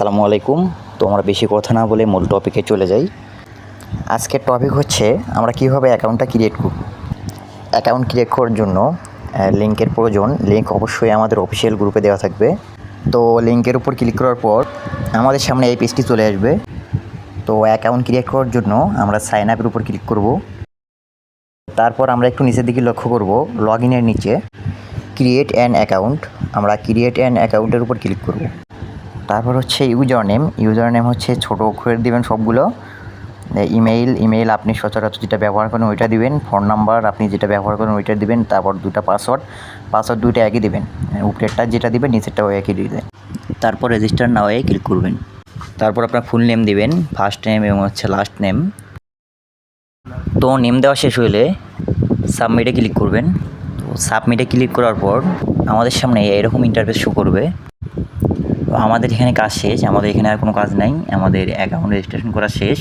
আসসালামু আলাইকুম। তো আমরা বেশি কথা না বলে মূল টপিকে চলে যাই। আজকের টপিক হচ্ছে, আমরা কীভাবে অ্যাকাউন্টটা ক্রিয়েট করব? অ্যাকাউন্ট ক্রিয়েট করার জন্য লিঙ্কের প্রয়োজন। লিঙ্ক অবশ্যই আমাদের অফিসিয়াল গ্রুপে দেওয়া থাকবে। তো লিঙ্কের উপর ক্লিক করার পর, আমাদের সামনে এই পেজটি চলে আসবে। তো অ্যাকাউন্ট ক্রিয়েট করার জন্য আমরা সাইন আপের উপর ক্লিক করব। তারপর আমরা একটু নিচের দিকে লক্ষ্য করব লগ ইনের নিচে ক্রিয়েট অ্যান অ্যাকাউন্ট আমরা ক্রিয়েট অ্যান অ্যাকাউন্টের উপর ক্লিক করব। তারপর হচ্ছে ইউজার নেম ইউজার নেম হচ্ছে ছোটো অক্ষরে দিবেন সবগুলো। ইমেইল ইমেইল আপনি সচরাচর যেটা ব্যবহার করেন ওইটা দিবেন। ফোন নাম্বার আপনি যেটা ব্যবহার করেন ওইটা দিবেন। তারপর দুটা পাসওয়ার্ড পাসওয়ার্ড দুইটা একই দিবেন। উপরেরটা যেটা দিবেন, নিচেরটাও একই দিবেন। তারপর রেজিস্টার না হয়ে ক্লিক করবেন। তারপর আপনার ফুল নেম দিবেন ফার্স্ট নেম এবং হচ্ছে লাস্ট নেম তো নেম দেওয়া শেষ হইলে সাবমিটে ক্লিক করবেন। তো সাবমিটে ক্লিক করার পর আমাদের সামনে এরকম ইন্টারফেস শো করবে। আমাদের এখানে কাজ শেষ, আমাদের এখানে আর কোনো কাজ নাই, আমাদের অ্যাকাউন্ট রেজিস্ট্রেশন করা শেষ।